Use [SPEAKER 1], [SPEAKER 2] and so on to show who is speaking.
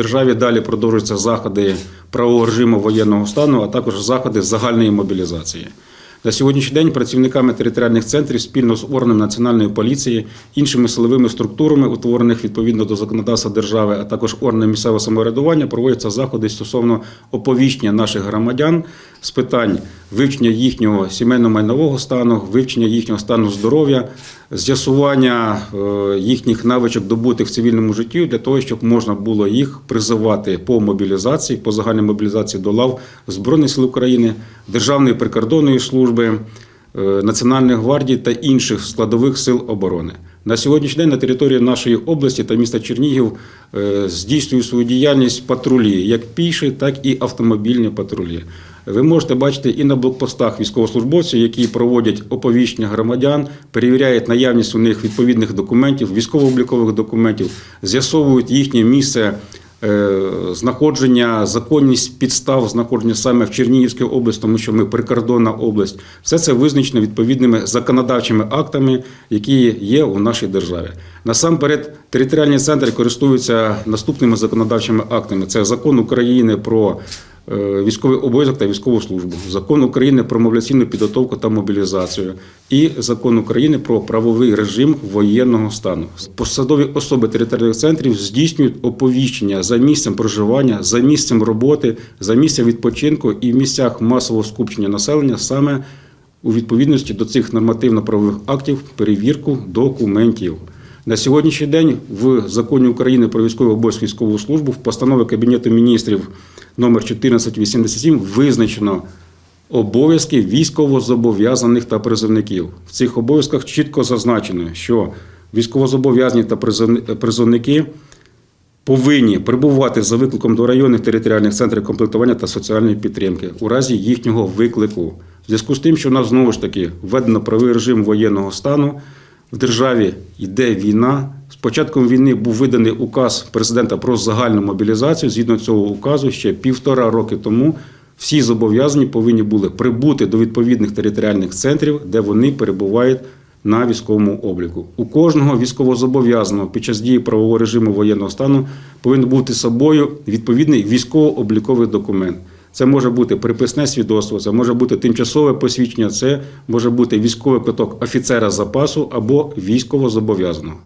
[SPEAKER 1] державі далі продовжуються заходи правового режиму воєнного стану, а також заходи загальної мобілізації. На сьогоднішній день працівниками територіальних центрів спільно з органами національної поліції, іншими силовими структурами, утворених відповідно до законодавства держави, а також органами місцевого самоврядування, проводяться заходи стосовно оповіщення наших громадян з питань вивчення їхнього сімейно-майнового стану, вивчення їхнього стану здоров'я, з'ясування е, їхніх навичок добутих в цивільному житті для того, щоб можна було їх призивати по мобілізації, по загальній мобілізації до лав Збройних сил України, Державної прикордонної служби, е, Національної гвардії та інших складових сил оборони. На сьогоднішній день на території нашої області та міста Чернігів е, здійснюють свою діяльність патрулі, як піші, так і автомобільні патрулі. Ви можете бачити і на блокпостах військовослужбовців, які проводять оповіщення громадян, перевіряють наявність у них відповідних документів, військово-облікових документів, з'ясовують їхнє місце знаходження, законність підстав знаходження саме в Чернігівській області, тому що ми прикордонна область. Все це визначено відповідними законодавчими актами, які є у нашій державі. Насамперед, територіальні центри користуються наступними законодавчими актами: це закон України про е, військовий обов'язок та військову службу, закон України про мобіляційну підготовку та мобілізацію і закон України про правовий режим воєнного стану. Посадові особи територіальних центрів здійснюють оповіщення за місцем проживання, за місцем роботи, за місцем відпочинку і в місцях масового скупчення населення саме у відповідності до цих нормативно-правових актів перевірку документів. На сьогоднішній день в законі України про військовий обов'язок військову службу в постанові Кабінету міністрів номер 1487 визначено обов'язки військовозобов'язаних та призовників. В цих обов'язках чітко зазначено, що військовозобов'язані та призовники повинні прибувати за викликом до районних територіальних центрів комплектування та соціальної підтримки у разі їхнього виклику. В зв'язку з тим, що у нас знову ж таки введено правовий режим воєнного стану, в державі йде війна. З початком війни був виданий указ президента про загальну мобілізацію. Згідно цього указу, ще півтора роки тому всі зобов'язані повинні були прибути до відповідних територіальних центрів, де вони перебувають на військовому обліку. У кожного військовозобов'язаного під час дії правового режиму воєнного стану повинен бути собою відповідний військово-обліковий документ. Це може бути приписне свідоцтво, це може бути тимчасове посвідчення, це може бути військовий квиток офіцера запасу або військовозобов'язаного.